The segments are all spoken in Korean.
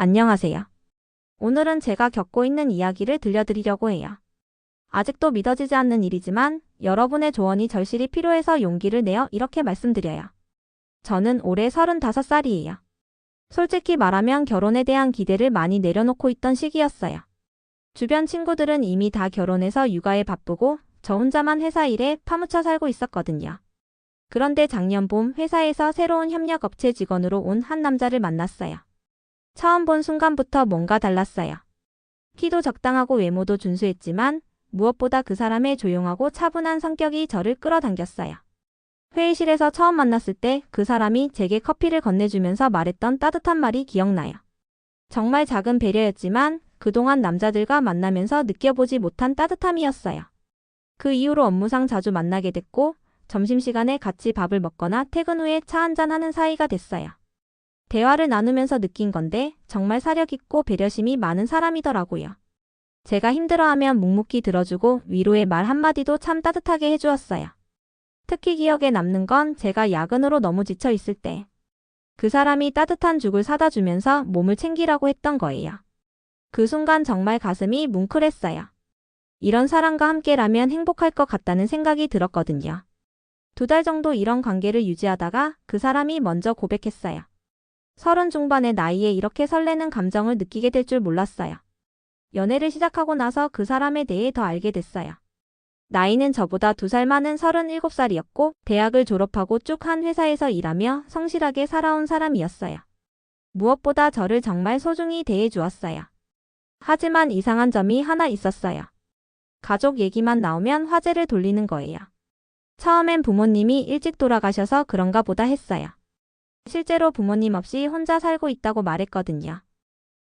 안녕하세요. 오늘은 제가 겪고 있는 이야기를 들려드리려고 해요. 아직도 믿어지지 않는 일이지만 여러분의 조언이 절실히 필요해서 용기를 내어 이렇게 말씀드려요. 저는 올해 35살이에요. 솔직히 말하면 결혼에 대한 기대를 많이 내려놓고 있던 시기였어요. 주변 친구들은 이미 다 결혼해서 육아에 바쁘고 저 혼자만 회사 일에 파묻혀 살고 있었거든요. 그런데 작년 봄 회사에서 새로운 협력업체 직원으로 온 한 남자를 만났어요. 처음 본 순간부터 뭔가 달랐어요. 키도 적당하고 외모도 준수했지만 무엇보다 그 사람의 조용하고 차분한 성격이 저를 끌어당겼어요. 회의실에서 처음 만났을 때 그 사람이 제게 커피를 건네주면서 말했던 따뜻한 말이 기억나요. 정말 작은 배려였지만 그동안 남자들과 만나면서 느껴보지 못한 따뜻함이었어요. 그 이후로 업무상 자주 만나게 됐고 점심시간에 같이 밥을 먹거나 퇴근 후에 차 한잔 하는 사이가 됐어요. 대화를 나누면서 느낀 건데 정말 사력 있고 배려심이 많은 사람이더라고요. 제가 힘들어하면 묵묵히 들어주고 위로의 말 한마디도 참 따뜻하게 해주었어요. 특히 기억에 남는 건 제가 야근으로 너무 지쳐 있을 때 그 사람이 따뜻한 죽을 사다 주면서 몸을 챙기라고 했던 거예요. 그 순간 정말 가슴이 뭉클했어요. 이런 사람과 함께라면 행복할 것 같다는 생각이 들었거든요. 두 달 정도 이런 관계를 유지하다가 그 사람이 먼저 고백했어요. 서른 중반의 나이에 이렇게 설레는 감정을 느끼게 될 줄 몰랐어요. 연애를 시작하고 나서 그 사람에 대해 더 알게 됐어요. 나이는 저보다 두 살 많은 37살이었고 대학을 졸업하고 쭉 한 회사에서 일하며 성실하게 살아온 사람이었어요. 무엇보다 저를 정말 소중히 대해 주었어요. 하지만 이상한 점이 하나 있었어요. 가족 얘기만 나오면 화제를 돌리는 거예요. 처음엔 부모님이 일찍 돌아가셔서 그런가 보다 했어요. 실제로 부모님 없이 혼자 살고 있다고 말했거든요.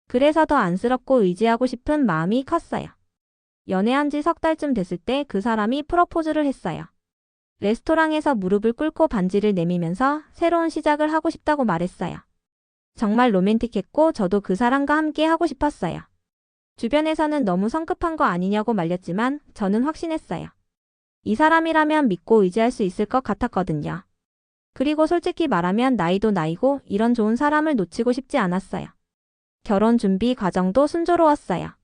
그래서 더 안쓰럽고 의지하고 싶은 마음이 컸어요. 연애한 지 석 달쯤 됐을 때 그 사람이 프로포즈를 했어요. 레스토랑에서 무릎을 꿇고 반지를 내미면서 새로운 시작을 하고 싶다고 말했어요. 정말 로맨틱했고 저도 그 사람과 함께 하고 싶었어요. 주변에서는 너무 성급한 거 아니냐고 말렸지만 저는 확신했어요. 이 사람이라면 믿고 의지할 수 있을 것 같았거든요. 그리고 솔직히 말하면 나이도 나이고 이런 좋은 사람을 놓치고 싶지 않았어요. 결혼 준비 과정도 순조로웠어요.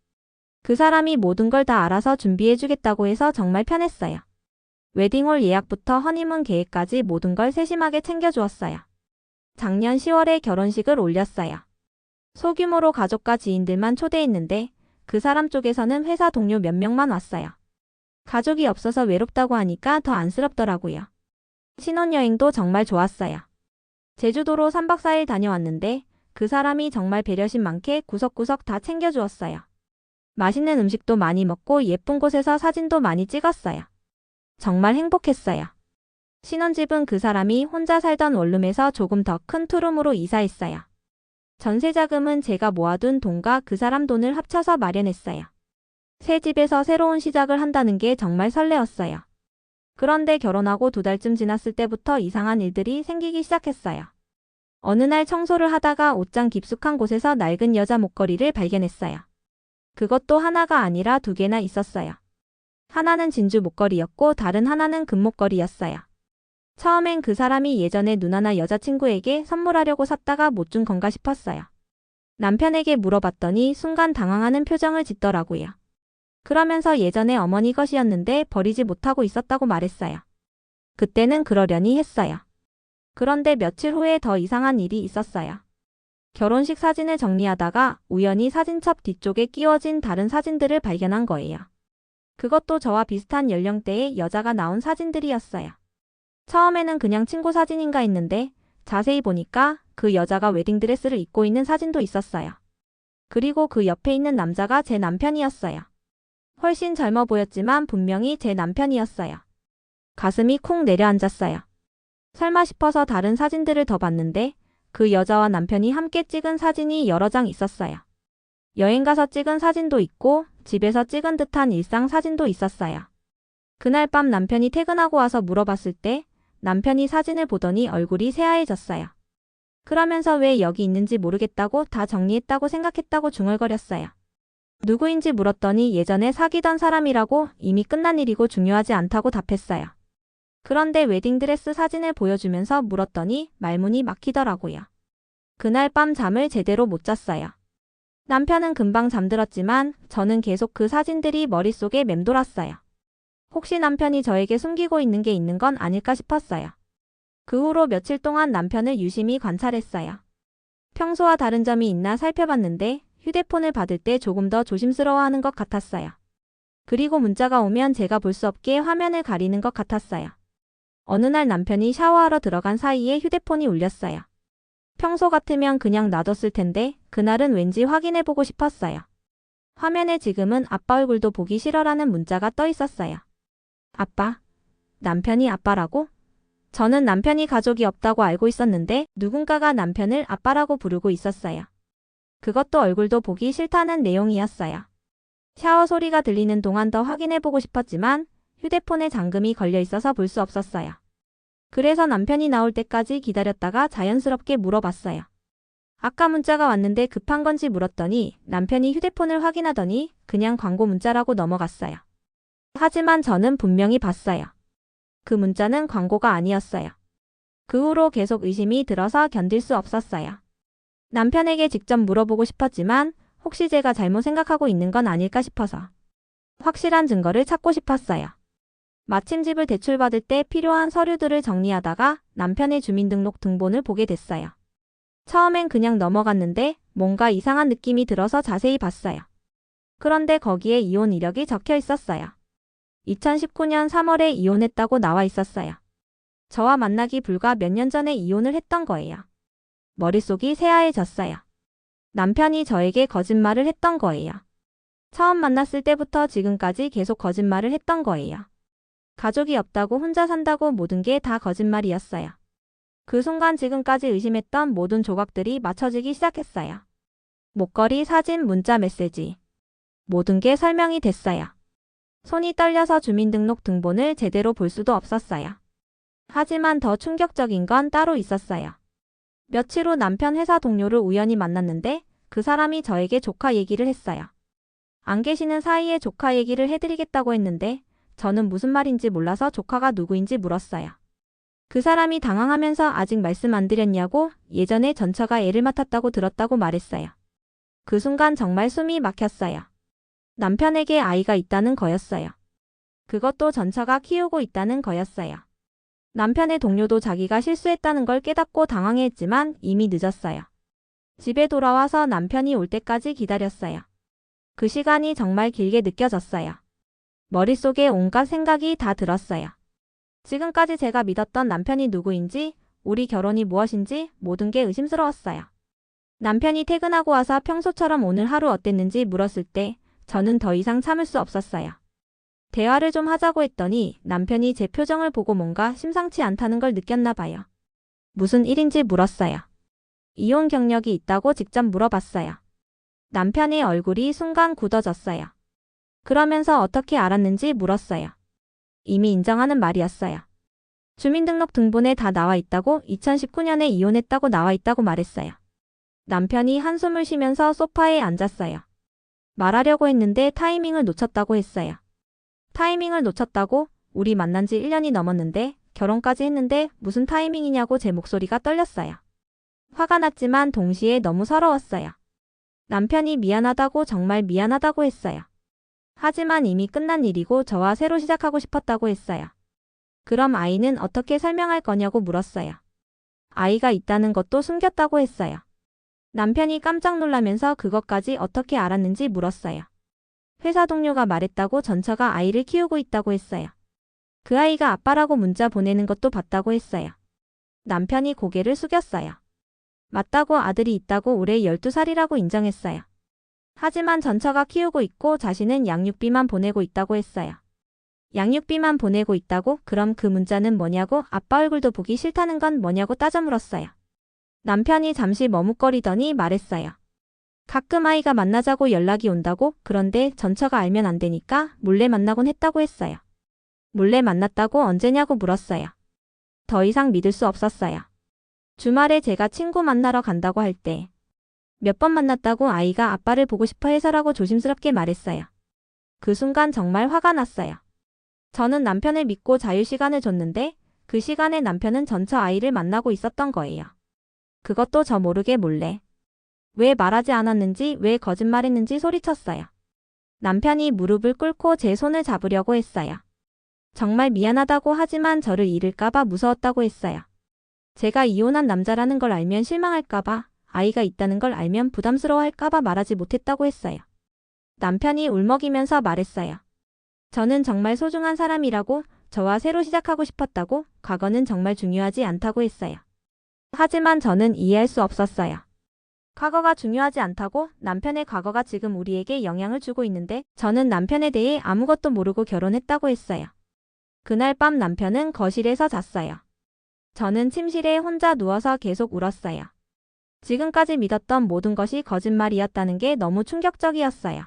그 사람이 모든 걸 다 알아서 준비해주겠다고 해서 정말 편했어요. 웨딩홀 예약부터 허니문 계획까지 모든 걸 세심하게 챙겨주었어요. 작년 10월에 결혼식을 올렸어요. 소규모로 가족과 지인들만 초대했는데 그 사람 쪽에서는 회사 동료 몇 명만 왔어요. 가족이 없어서 외롭다고 하니까 더 안쓰럽더라고요. 신혼여행도 정말 좋았어요. 제주도로 3박 4일 다녀왔는데 그 사람이 정말 배려심 많게 구석구석 다 챙겨주었어요. 맛있는 음식도 많이 먹고 예쁜 곳에서 사진도 많이 찍었어요. 정말 행복했어요. 신혼집은 그 사람이 혼자 살던 원룸에서 조금 더 큰 투룸으로 이사했어요. 전세 자금은 제가 모아둔 돈과 그 사람 돈을 합쳐서 마련했어요. 새 집에서 새로운 시작을 한다는 게 정말 설레었어요. 그런데 결혼하고 두 달쯤 지났을 때부터 이상한 일들이 생기기 시작했어요. 어느 날 청소를 하다가 옷장 깊숙한 곳에서 낡은 여자 목걸이를 발견했어요. 그것도 하나가 아니라 두 개나 있었어요. 하나는 진주 목걸이였고 다른 하나는 금목걸이였어요. 처음엔 그 사람이 예전에 누나나 여자친구에게 선물하려고 샀다가 못 준 건가 싶었어요. 남편에게 물어봤더니 순간 당황하는 표정을 짓더라고요. 그러면서 예전에 어머니 것이었는데 버리지 못하고 있었다고 말했어요. 그때는 그러려니 했어요. 그런데 며칠 후에 더 이상한 일이 있었어요. 결혼식 사진을 정리하다가 우연히 사진첩 뒤쪽에 끼워진 다른 사진들을 발견한 거예요. 그것도 저와 비슷한 연령대의 여자가 나온 사진들이었어요. 처음에는 그냥 친구 사진인가 했는데 자세히 보니까 그 여자가 웨딩드레스를 입고 있는 사진도 있었어요. 그리고 그 옆에 있는 남자가 제 남편이었어요. 훨씬 젊어 보였지만 분명히 제 남편이었어요. 가슴이 쿵 내려앉았어요. 설마 싶어서 다른 사진들을 더 봤는데 그 여자와 남편이 함께 찍은 사진이 여러 장 있었어요. 여행 가서 찍은 사진도 있고 집에서 찍은 듯한 일상 사진도 있었어요. 그날 밤 남편이 퇴근하고 와서 물어봤을 때 남편이 사진을 보더니 얼굴이 새하얘졌어요. 그러면서 왜 여기 있는지 모르겠다고 다 정리했다고 생각했다고 중얼거렸어요. 누구인지 물었더니 예전에 사귀던 사람이라고 이미 끝난 일이고 중요하지 않다고 답했어요. 그런데 웨딩드레스 사진을 보여주면서 물었더니 말문이 막히더라고요. 그날 밤 잠을 제대로 못 잤어요. 남편은 금방 잠들었지만 저는 계속 그 사진들이 머릿속에 맴돌았어요. 혹시 남편이 저에게 숨기고 있는 게 있는 건 아닐까 싶었어요. 그 후로 며칠 동안 남편을 유심히 관찰했어요. 평소와 다른 점이 있나 살펴봤는데 휴대폰을 받을 때 조금 더 조심스러워하는 것 같았어요. 그리고 문자가 오면 제가 볼 수 없게 화면을 가리는 것 같았어요. 어느 날 남편이 샤워하러 들어간 사이에 휴대폰이 울렸어요. 평소 같으면 그냥 놔뒀을 텐데 그날은 왠지 확인해보고 싶었어요. 화면에 지금은 아빠 얼굴도 보기 싫어라는 문자가 떠 있었어요. 아빠. 남편이 아빠라고? 저는 남편이 가족이 없다고 알고 있었는데 누군가가 남편을 아빠라고 부르고 있었어요. 그것도 얼굴도 보기 싫다는 내용이었어요. 샤워 소리가 들리는 동안 더 확인해보고 싶었지만 휴대폰에 잠금이 걸려 있어서 볼 수 없었어요. 그래서 남편이 나올 때까지 기다렸다가 자연스럽게 물어봤어요. 아까 문자가 왔는데 급한 건지 물었더니 남편이 휴대폰을 확인하더니 그냥 광고 문자라고 넘어갔어요. 하지만 저는 분명히 봤어요. 그 문자는 광고가 아니었어요. 그 후로 계속 의심이 들어서 견딜 수 없었어요. 남편에게 직접 물어보고 싶었지만 혹시 제가 잘못 생각하고 있는 건 아닐까 싶어서 확실한 증거를 찾고 싶었어요. 마침 집을 대출받을 때 필요한 서류들을 정리하다가 남편의 주민등록 등본을 보게 됐어요. 처음엔 그냥 넘어갔는데 뭔가 이상한 느낌이 들어서 자세히 봤어요. 그런데 거기에 이혼 이력이 적혀 있었어요. 2019년 3월에 이혼했다고 나와 있었어요. 저와 만나기 불과 몇 년 전에 이혼을 했던 거예요. 머릿속이 새하얘졌어요. 남편이 저에게 거짓말을 했던 거예요. 처음 만났을 때부터 지금까지 계속 거짓말을 했던 거예요. 가족이 없다고 혼자 산다고 모든 게 다 거짓말이었어요. 그 순간 지금까지 의심했던 모든 조각들이 맞춰지기 시작했어요. 목걸이, 사진, 문자, 메시지. 모든 게 설명이 됐어요. 손이 떨려서 주민등록 등본을 제대로 볼 수도 없었어요. 하지만 더 충격적인 건 따로 있었어요. 며칠 후 남편 회사 동료를 우연히 만났는데 그 사람이 저에게 조카 얘기를 했어요. 안 계시는 사이에 조카 얘기를 해드리겠다고 했는데 저는 무슨 말인지 몰라서 조카가 누구인지 물었어요. 그 사람이 당황하면서 아직 말씀 안 드렸냐고 예전에 전처가 애를 맡았다고 들었다고 말했어요. 그 순간 정말 숨이 막혔어요. 남편에게 아이가 있다는 거였어요. 그것도 전처가 키우고 있다는 거였어요. 남편의 동료도 자기가 실수했다는 걸 깨닫고 당황했지만 이미 늦었어요. 집에 돌아와서 남편이 올 때까지 기다렸어요. 그 시간이 정말 길게 느껴졌어요. 머릿속에 온갖 생각이 다 들었어요. 지금까지 제가 믿었던 남편이 누구인지, 우리 결혼이 무엇인지 모든 게 의심스러웠어요. 남편이 퇴근하고 와서 평소처럼 오늘 하루 어땠는지 물었을 때 저는 더 이상 참을 수 없었어요. 대화를 좀 하자고 했더니 남편이 제 표정을 보고 뭔가 심상치 않다는 걸 느꼈나 봐요. 무슨 일인지 물었어요. 이혼 경력이 있다고 직접 물어봤어요. 남편의 얼굴이 순간 굳어졌어요. 그러면서 어떻게 알았는지 물었어요. 이미 인정하는 말이었어요. 주민등록 등본에 다 나와 있다고 2019년에 이혼했다고 나와 있다고 말했어요. 남편이 한숨을 쉬면서 소파에 앉았어요. 말하려고 했는데 타이밍을 놓쳤다고 했어요. 타이밍을 놓쳤다고? 우리 만난 지 1년이 넘었는데 결혼까지 했는데 무슨 타이밍이냐고 제 목소리가 떨렸어요. 화가 났지만 동시에 너무 서러웠어요. 남편이 미안하다고 정말 미안하다고 했어요. 하지만 이미 끝난 일이고 저와 새로 시작하고 싶었다고 했어요. 그럼 아이는 어떻게 설명할 거냐고 물었어요. 아이가 있다는 것도 숨겼다고 했어요. 남편이 깜짝 놀라면서 그것까지 어떻게 알았는지 물었어요. 회사 동료가 말했다고 전처가 아이를 키우고 있다고 했어요. 그 아이가 아빠라고 문자 보내는 것도 봤다고 했어요. 남편이 고개를 숙였어요. 맞다고 아들이 있다고 올해 12살이라고 인정했어요. 하지만 전처가 키우고 있고 자신은 양육비만 보내고 있다고 했어요. 양육비만 보내고 있다고? 그럼 그 문자는 뭐냐고 아빠 얼굴도 보기 싫다는 건 뭐냐고 따져 물었어요. 남편이 잠시 머뭇거리더니 말했어요. 가끔 아이가 만나자고 연락이 온다고 그런데 전처가 알면 안 되니까 몰래 만나곤 했다고 했어요. 몰래 만났다고 언제냐고 물었어요. 더 이상 믿을 수 없었어요. 주말에 제가 친구 만나러 간다고 할 때 몇 번 만났다고 아이가 아빠를 보고 싶어 해서라고 조심스럽게 말했어요. 그 순간 정말 화가 났어요. 저는 남편을 믿고 자유 시간을 줬는데 그 시간에 남편은 전처 아이를 만나고 있었던 거예요. 그것도 저 모르게 몰래. 왜 말하지 않았는지, 왜 거짓말했는지 소리쳤어요. 남편이 무릎을 꿇고 제 손을 잡으려고 했어요. 정말 미안하다고 하지만 저를 잃을까봐 무서웠다고 했어요. 제가 이혼한 남자라는 걸 알면 실망할까봐, 아이가 있다는 걸 알면 부담스러워할까봐 말하지 못했다고 했어요. 남편이 울먹이면서 말했어요. 저는 정말 소중한 사람이라고, 저와 새로 시작하고 싶었다고, 과거는 정말 중요하지 않다고 했어요. 하지만 저는 이해할 수 없었어요. 과거가 중요하지 않다고 남편의 과거가 지금 우리에게 영향을 주고 있는데 저는 남편에 대해 아무것도 모르고 결혼했다고 했어요. 그날 밤 남편은 거실에서 잤어요. 저는 침실에 혼자 누워서 계속 울었어요. 지금까지 믿었던 모든 것이 거짓말이었다는 게 너무 충격적이었어요.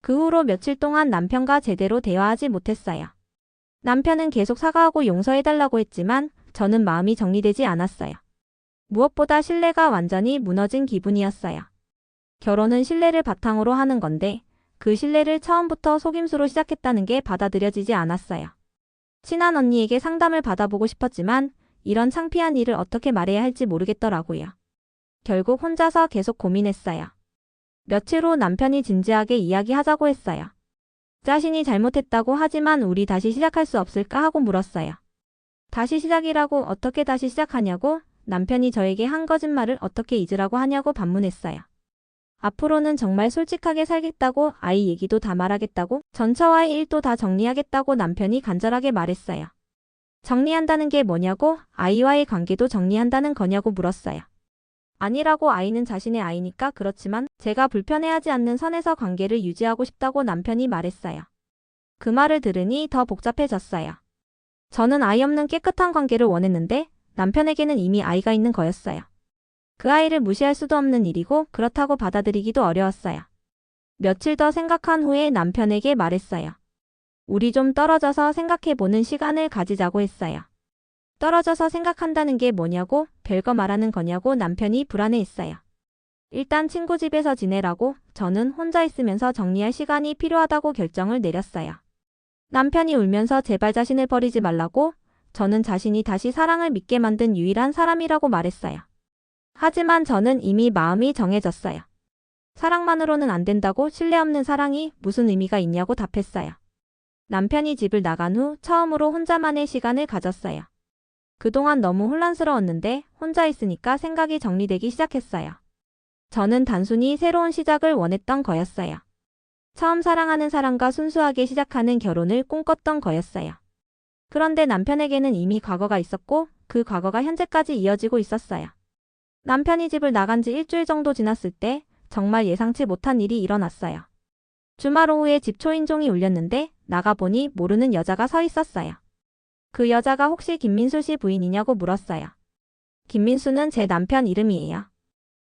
그 후로 며칠 동안 남편과 제대로 대화하지 못했어요. 남편은 계속 사과하고 용서해달라고 했지만 저는 마음이 정리되지 않았어요. 무엇보다 신뢰가 완전히 무너진 기분이었어요. 결혼은 신뢰를 바탕으로 하는 건데 그 신뢰를 처음부터 속임수로 시작했다는 게 받아들여지지 않았어요. 친한 언니에게 상담을 받아보고 싶었지만 이런 창피한 일을 어떻게 말해야 할지 모르겠더라고요. 결국 혼자서 계속 고민했어요. 며칠 후 남편이 진지하게 이야기하자고 했어요. 자신이 잘못했다고 하지만 우리 다시 시작할 수 없을까 하고 물었어요. 다시 시작이라고 어떻게 다시 시작하냐고 남편이 저에게 한 거짓말을 어떻게 잊으라고 하냐고 반문했어요. 앞으로는 정말 솔직하게 살겠다고 아이 얘기도 다 말하겠다고 전처와의 일도 다 정리하겠다고 남편이 간절하게 말했어요. 정리한다는 게 뭐냐고 아이와의 관계도 정리한다는 거냐고 물었어요. 아니라고 아이는 자신의 아이니까 그렇지만 제가 불편해하지 않는 선에서 관계를 유지하고 싶다고 남편이 말했어요. 그 말을 들으니 더 복잡해졌어요. 저는 아이 없는 깨끗한 관계를 원했는데 남편에게는 이미 아이가 있는 거였어요. 그 아이를 무시할 수도 없는 일이고 그렇다고 받아들이기도 어려웠어요. 며칠 더 생각한 후에 남편에게 말했어요. 우리 좀 떨어져서 생각해보는 시간을 가지자고 했어요. 떨어져서 생각한다는 게 뭐냐고 별거 말하는 거냐고 남편이 불안해했어요. 일단 친구 집에서 지내라고 저는 혼자 있으면서 정리할 시간이 필요하다고 결정을 내렸어요. 남편이 울면서 제발 자신을 버리지 말라고 저는 자신이 다시 사랑을 믿게 만든 유일한 사람이라고 말했어요. 하지만 저는 이미 마음이 정해졌어요. 사랑만으로는 안 된다고 신뢰 없는 사랑이 무슨 의미가 있냐고 답했어요. 남편이 집을 나간 후 처음으로 혼자만의 시간을 가졌어요. 그동안 너무 혼란스러웠는데 혼자 있으니까 생각이 정리되기 시작했어요. 저는 단순히 새로운 시작을 원했던 거였어요. 처음 사랑하는 사람과 순수하게 시작하는 결혼을 꿈꿨던 거였어요. 그런데 남편에게는 이미 과거가 있었고 그 과거가 현재까지 이어지고 있었어요. 남편이 집을 나간 지 일주일 정도 지났을 때 정말 예상치 못한 일이 일어났어요. 주말 오후에 집 초인종이 울렸는데 나가보니 모르는 여자가 서 있었어요. 그 여자가 혹시 김민수 씨 부인이냐고 물었어요. 김민수는 제 남편 이름이에요.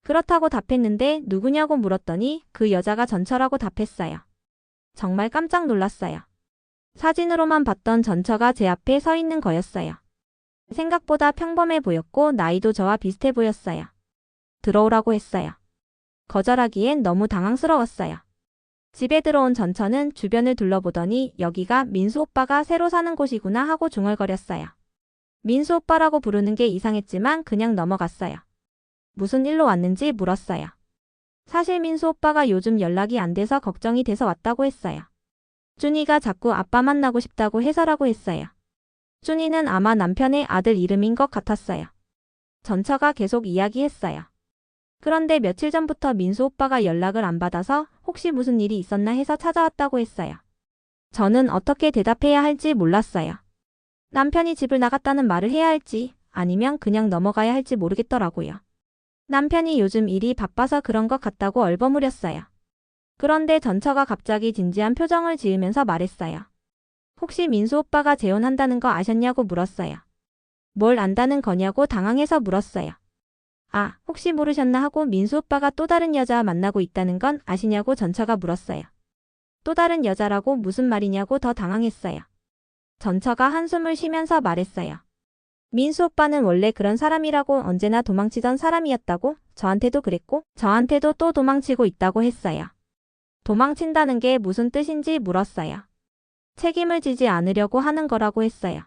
그렇다고 답했는데 누구냐고 물었더니 그 여자가 전처라고 답했어요. 정말 깜짝 놀랐어요. 사진으로만 봤던 전처가 제 앞에 서 있는 거였어요. 생각보다 평범해 보였고 나이도 저와 비슷해 보였어요. 들어오라고 했어요. 거절하기엔 너무 당황스러웠어요. 집에 들어온 전처는 주변을 둘러보더니 여기가 민수 오빠가 새로 사는 곳이구나 하고 중얼거렸어요. 민수 오빠라고 부르는 게 이상했지만 그냥 넘어갔어요. 무슨 일로 왔는지 물었어요. 사실 민수 오빠가 요즘 연락이 안 돼서 걱정이 돼서 왔다고 했어요. 준이가 자꾸 아빠 만나고 싶다고 해서라고 했어요. 준이는 아마 남편의 아들 이름인 것 같았어요. 전처가 계속 이야기했어요. 그런데 며칠 전부터 민수 오빠가 연락을 안 받아서 혹시 무슨 일이 있었나 해서 찾아왔다고 했어요. 저는 어떻게 대답해야 할지 몰랐어요. 남편이 집을 나갔다는 말을 해야 할지 아니면 그냥 넘어가야 할지 모르겠더라고요. 남편이 요즘 일이 바빠서 그런 것 같다고 얼버무렸어요. 그런데 전처가 갑자기 진지한 표정을 지으면서 말했어요. 혹시 민수 오빠가 재혼한다는 거 아셨냐고 물었어요. 뭘 안다는 거냐고 당황해서 물었어요. 아, 혹시 모르셨나 하고 민수 오빠가 또 다른 여자와 만나고 있다는 건 아시냐고 전처가 물었어요. 또 다른 여자라고 무슨 말이냐고 더 당황했어요. 전처가 한숨을 쉬면서 말했어요. 민수 오빠는 원래 그런 사람이라고 언제나 도망치던 사람이었다고 저한테도 그랬고 저한테도 또 도망치고 있다고 했어요. 도망친다는 게 무슨 뜻인지 물었어요. 책임을 지지 않으려고 하는 거라고 했어요.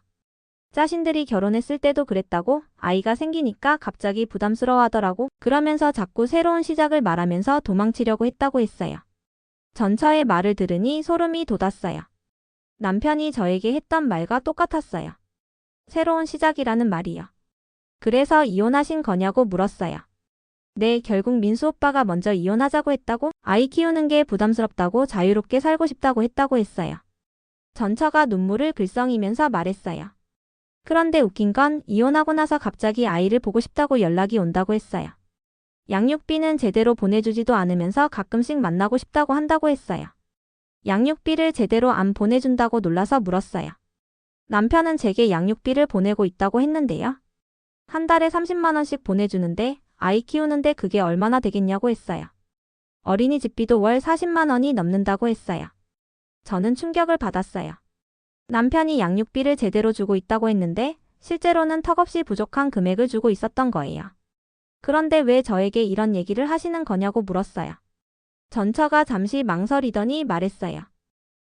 자신들이 결혼했을 때도 그랬다고 아이가 생기니까 갑자기 부담스러워 하더라고. 그러면서 자꾸 새로운 시작을 말하면서 도망치려고 했다고 했어요. 전처의 말을 들으니 소름이 돋았어요. 남편이 저에게 했던 말과 똑같았어요. 새로운 시작이라는 말이요. 그래서 이혼하신 거냐고 물었어요. 네, 결국 민수 오빠가 먼저 이혼하자고 했다고 아이 키우는 게 부담스럽다고 자유롭게 살고 싶다고 했다고 했어요. 전처가 눈물을 글썽이면서 말했어요. 그런데 웃긴 건 이혼하고 나서 갑자기 아이를 보고 싶다고 연락이 온다고 했어요. 양육비는 제대로 보내주지도 않으면서 가끔씩 만나고 싶다고 한다고 했어요. 양육비를 제대로 안 보내준다고 놀라서 물었어요. 남편은 제게 양육비를 보내고 있다고 했는데요. 한 달에 30만원씩 보내주는데 아이 키우는데 그게 얼마나 되겠냐고 했어요. 어린이집비도 월 40만 원이 넘는다고 했어요. 저는 충격을 받았어요. 남편이 양육비를 제대로 주고 있다고 했는데 실제로는 턱없이 부족한 금액을 주고 있었던 거예요. 그런데 왜 저에게 이런 얘기를 하시는 거냐고 물었어요. 전처가 잠시 망설이더니 말했어요.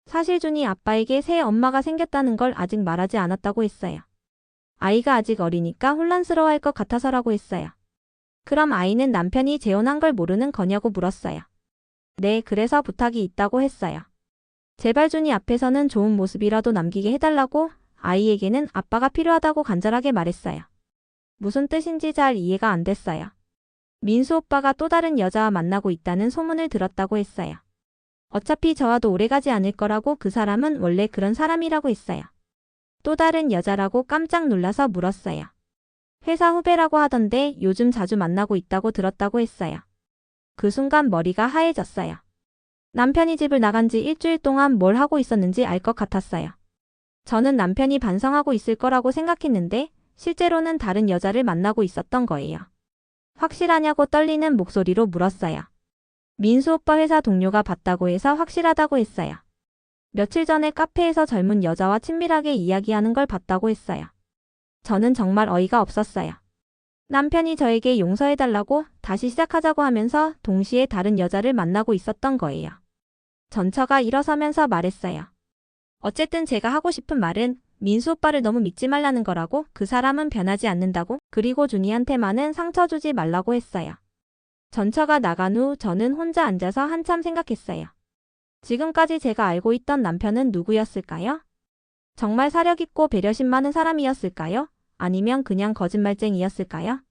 사실 준이 아빠에게 새 엄마가 생겼다는 걸 아직 말하지 않았다고 했어요. 아이가 아직 어리니까 혼란스러워할 것 같아서라고 했어요. 그럼 아이는 남편이 재혼한 걸 모르는 거냐고 물었어요. 네, 그래서 부탁이 있다고 했어요. 제발 준이 앞에서는 좋은 모습이라도 남기게 해달라고 아이에게는 아빠가 필요하다고 간절하게 말했어요. 무슨 뜻인지 잘 이해가 안 됐어요. 민수 오빠가 또 다른 여자와 만나고 있다는 소문을 들었다고 했어요. 어차피 저와도 오래가지 않을 거라고 그 사람은 원래 그런 사람이라고 했어요. 또 다른 여자라고 깜짝 놀라서 물었어요. 회사 후배라고 하던데 요즘 자주 만나고 있다고 들었다고 했어요. 그 순간 머리가 하얘졌어요. 남편이 집을 나간 지 일주일 동안 뭘 하고 있었는지 알 것 같았어요. 저는 남편이 반성하고 있을 거라고 생각했는데 실제로는 다른 여자를 만나고 있었던 거예요. 확실하냐고 떨리는 목소리로 물었어요. 민수 오빠 회사 동료가 봤다고 해서 확실하다고 했어요. 며칠 전에 카페에서 젊은 여자와 친밀하게 이야기하는 걸 봤다고 했어요. 저는 정말 어이가 없었어요. 남편이 저에게 용서해달라고 다시 시작하자고 하면서 동시에 다른 여자를 만나고 있었던 거예요. 전처가 일어서면서 말했어요. 어쨌든 제가 하고 싶은 말은 민수 오빠를 너무 믿지 말라는 거라고 그 사람은 변하지 않는다고 그리고 준이한테만은 상처 주지 말라고 했어요. 전처가 나간 후 저는 혼자 앉아서 한참 생각했어요. 지금까지 제가 알고 있던 남편은 누구였을까요? 정말 사력있고 배려심 많은 사람이었을까요? 아니면 그냥 거짓말쟁이였을까요?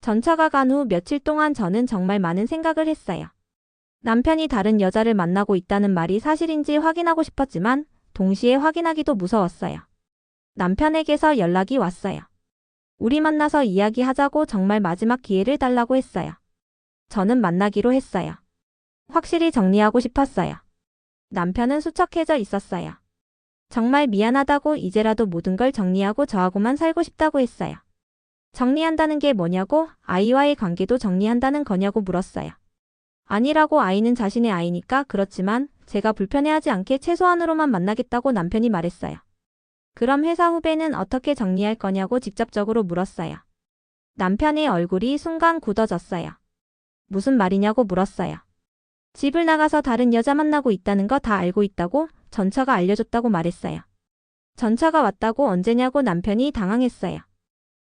전처가 간 후 며칠 동안 저는 정말 많은 생각을 했어요. 남편이 다른 여자를 만나고 있다는 말이 사실인지 확인하고 싶었지만 동시에 확인하기도 무서웠어요. 남편에게서 연락이 왔어요. 우리 만나서 이야기하자고 정말 마지막 기회를 달라고 했어요. 저는 만나기로 했어요. 확실히 정리하고 싶었어요. 남편은 수척해져 있었어요. 정말 미안하다고 이제라도 모든 걸 정리하고 저하고만 살고 싶다고 했어요. 정리한다는 게 뭐냐고 아이와의 관계도 정리한다는 거냐고 물었어요. 아니라고 아이는 자신의 아이니까 그렇지만 제가 불편해하지 않게 최소한으로만 만나겠다고 남편이 말했어요. 그럼 회사 후배는 어떻게 정리할 거냐고 직접적으로 물었어요. 남편의 얼굴이 순간 굳어졌어요. 무슨 말이냐고 물었어요. 집을 나가서 다른 여자 만나고 있다는 거 다 알고 있다고 전처가 알려줬다고 말했어요. 전처가 왔다고 언제냐고 남편이 당황했어요.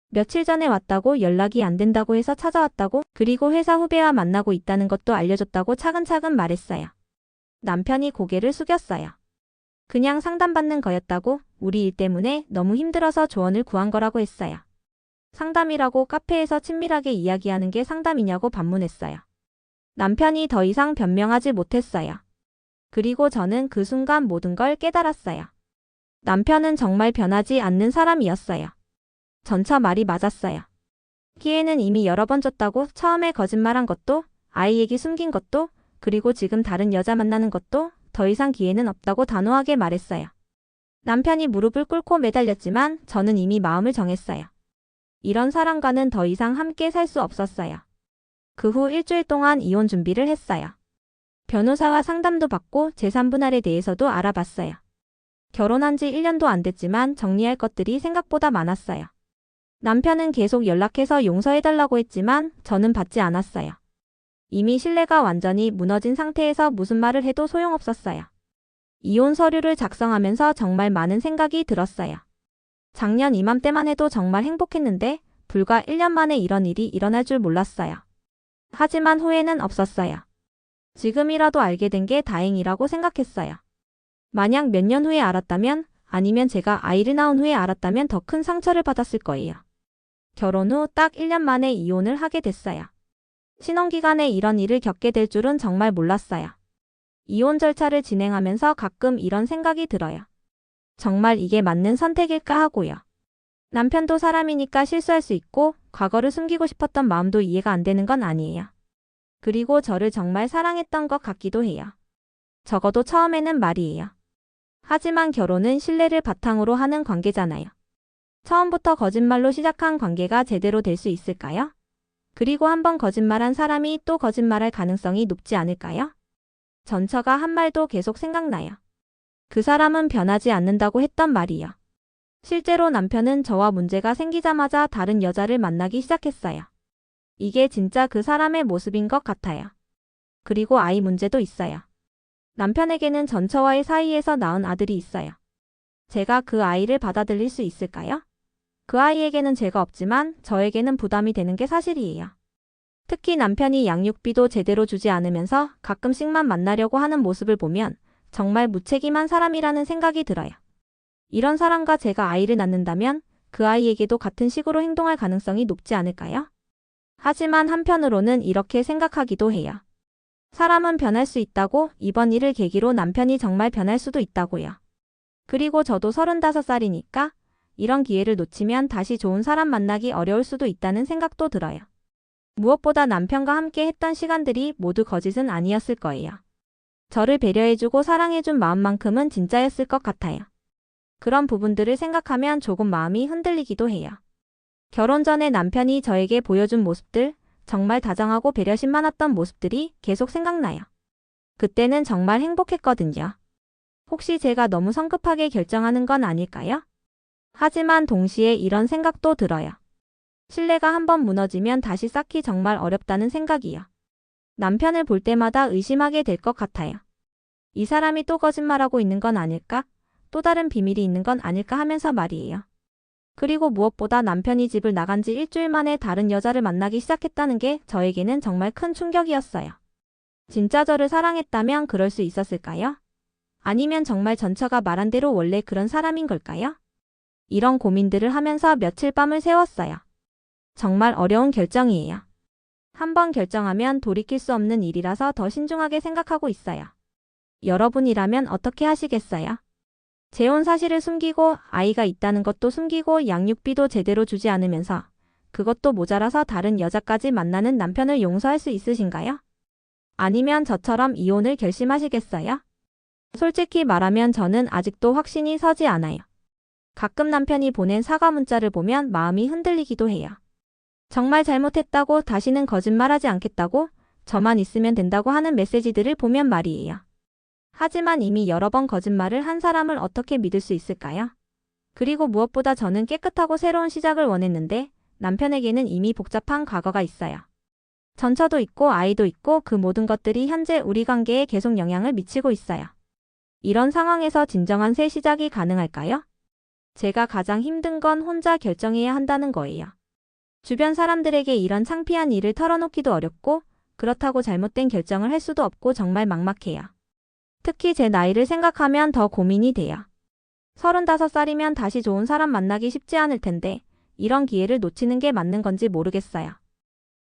며칠 전에 왔다고 연락이 안 된다고 해서 찾아왔다고 그리고 회사 후배와 만나고 있다는 것도 알려줬다고 차근차근 말했어요. 남편이 고개를 숙였어요. 그냥 상담받는 거였다고 우리 일 때문에 너무 힘들어서 조언을 구한 거라고 했어요. 상담이라고 카페에서 친밀하게 이야기하는 게 상담이냐고 반문했어요. 남편이 더 이상 변명하지 못했어요. 그리고 저는 그 순간 모든 걸 깨달았어요. 남편은 정말 변하지 않는 사람이었어요. 전처 말이 맞았어요. 기회는 이미 여러 번 줬다고 처음에 거짓말한 것도 아이 얘기 숨긴 것도 그리고 지금 다른 여자 만나는 것도 더 이상 기회는 없다고 단호하게 말했어요. 남편이 무릎을 꿇고 매달렸지만 저는 이미 마음을 정했어요. 이런 사람과는 더 이상 함께 살 수 없었어요. 그 후 일주일 동안 이혼 준비를 했어요. 변호사와 상담도 받고 재산 분할에 대해서도 알아봤어요. 결혼한 지 1년도 안 됐지만 정리할 것들이 생각보다 많았어요. 남편은 계속 연락해서 용서해달라고 했지만 저는 받지 않았어요. 이미 신뢰가 완전히 무너진 상태에서 무슨 말을 해도 소용없었어요. 이혼 서류를 작성하면서 정말 많은 생각이 들었어요. 작년 이맘때만 해도 정말 행복했는데 불과 1년 만에 이런 일이 일어날 줄 몰랐어요. 하지만 후회는 없었어요. 지금이라도 알게 된 게 다행이라고 생각했어요. 만약 몇 년 후에 알았다면 아니면 제가 아이를 낳은 후에 알았다면 더 큰 상처를 받았을 거예요. 결혼 후 딱 1년 만에 이혼을 하게 됐어요. 신혼기간에 이런 일을 겪게 될 줄은 정말 몰랐어요. 이혼 절차를 진행하면서 가끔 이런 생각이 들어요. 정말 이게 맞는 선택일까 하고요. 남편도 사람이니까 실수할 수 있고 과거를 숨기고 싶었던 마음도 이해가 안 되는 건 아니에요. 그리고 저를 정말 사랑했던 것 같기도 해요. 적어도 처음에는 말이에요. 하지만 결혼은 신뢰를 바탕으로 하는 관계잖아요. 처음부터 거짓말로 시작한 관계가 제대로 될 수 있을까요? 그리고 한번 거짓말한 사람이 또 거짓말할 가능성이 높지 않을까요? 전처가 한 말도 계속 생각나요. 그 사람은 변하지 않는다고 했던 말이요. 실제로 남편은 저와 문제가 생기자마자 다른 여자를 만나기 시작했어요. 이게 진짜 그 사람의 모습인 것 같아요. 그리고 아이 문제도 있어요. 남편에게는 전처와의 사이에서 낳은 아들이 있어요. 제가 그 아이를 받아들일 수 있을까요? 그 아이에게는 죄가 없지만 저에게는 부담이 되는 게 사실이에요. 특히 남편이 양육비도 제대로 주지 않으면서 가끔씩만 만나려고 하는 모습을 보면 정말 무책임한 사람이라는 생각이 들어요. 이런 사람과 제가 아이를 낳는다면 그 아이에게도 같은 식으로 행동할 가능성이 높지 않을까요? 하지만 한편으로는 이렇게 생각하기도 해요. 사람은 변할 수 있다고 이번 일을 계기로 남편이 정말 변할 수도 있다고요. 그리고 저도 35살이니까 이런 기회를 놓치면 다시 좋은 사람 만나기 어려울 수도 있다는 생각도 들어요. 무엇보다 남편과 함께 했던 시간들이 모두 거짓은 아니었을 거예요. 저를 배려해주고 사랑해준 마음만큼은 진짜였을 것 같아요. 그런 부분들을 생각하면 조금 마음이 흔들리기도 해요. 결혼 전에 남편이 저에게 보여준 모습들, 정말 다정하고 배려심 많았던 모습들이 계속 생각나요. 그때는 정말 행복했거든요. 혹시 제가 너무 성급하게 결정하는 건 아닐까요? 하지만 동시에 이런 생각도 들어요. 신뢰가 한번 무너지면 다시 쌓기 정말 어렵다는 생각이요. 남편을 볼 때마다 의심하게 될 것 같아요. 이 사람이 또 거짓말하고 있는 건 아닐까? 또 다른 비밀이 있는 건 아닐까 하면서 말이에요. 그리고 무엇보다 남편이 집을 나간 지 일주일 만에 다른 여자를 만나기 시작했다는 게 저에게는 정말 큰 충격이었어요. 진짜 저를 사랑했다면 그럴 수 있었을까요? 아니면 정말 전처가 말한 대로 원래 그런 사람인 걸까요? 이런 고민들을 하면서 며칠 밤을 새웠어요. 정말 어려운 결정이에요. 한번 결정하면 돌이킬 수 없는 일이라서 더 신중하게 생각하고 있어요. 여러분이라면 어떻게 하시겠어요? 재혼 사실을 숨기고 아이가 있다는 것도 숨기고 양육비도 제대로 주지 않으면서 그것도 모자라서 다른 여자까지 만나는 남편을 용서할 수 있으신가요? 아니면 저처럼 이혼을 결심하시겠어요? 솔직히 말하면 저는 아직도 확신이 서지 않아요. 가끔 남편이 보낸 사과 문자를 보면 마음이 흔들리기도 해요. 정말 잘못했다고 다시는 거짓말하지 않겠다고 저만 있으면 된다고 하는 메시지들을 보면 말이에요. 하지만 이미 여러 번 거짓말을 한 사람을 어떻게 믿을 수 있을까요? 그리고 무엇보다 저는 깨끗하고 새로운 시작을 원했는데 남편에게는 이미 복잡한 과거가 있어요. 전처도 있고 아이도 있고 그 모든 것들이 현재 우리 관계에 계속 영향을 미치고 있어요. 이런 상황에서 진정한 새 시작이 가능할까요? 제가 가장 힘든 건 혼자 결정해야 한다는 거예요. 주변 사람들에게 이런 창피한 일을 털어놓기도 어렵고 그렇다고 잘못된 결정을 할 수도 없고 정말 막막해요. 특히 제 나이를 생각하면 더 고민이 돼요. 35살이면 다시 좋은 사람 만나기 쉽지 않을 텐데 이런 기회를 놓치는 게 맞는 건지 모르겠어요.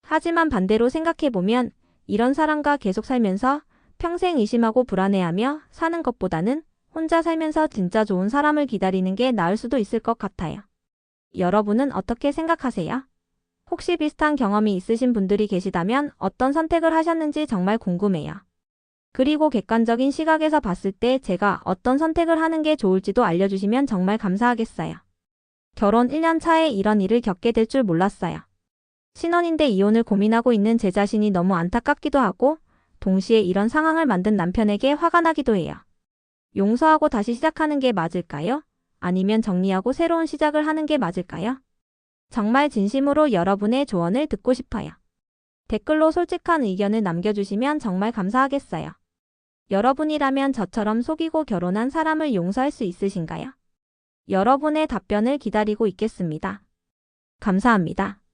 하지만 반대로 생각해보면 이런 사람과 계속 살면서 평생 의심하고 불안해하며 사는 것보다는 혼자 살면서 진짜 좋은 사람을 기다리는 게 나을 수도 있을 것 같아요. 여러분은 어떻게 생각하세요? 혹시 비슷한 경험이 있으신 분들이 계시다면 어떤 선택을 하셨는지 정말 궁금해요. 그리고 객관적인 시각에서 봤을 때 제가 어떤 선택을 하는 게 좋을지도 알려주시면 정말 감사하겠어요. 결혼 1년 차에 이런 일을 겪게 될 줄 몰랐어요. 신혼인데 이혼을 고민하고 있는 제 자신이 너무 안타깝기도 하고 동시에 이런 상황을 만든 남편에게 화가 나기도 해요. 용서하고 다시 시작하는 게 맞을까요? 아니면 정리하고 새로운 시작을 하는 게 맞을까요? 정말 진심으로 여러분의 조언을 듣고 싶어요. 댓글로 솔직한 의견을 남겨주시면 정말 감사하겠어요. 여러분이라면 저처럼 속이고 결혼한 사람을 용서할 수 있으신가요? 여러분의 답변을 기다리고 있겠습니다. 감사합니다.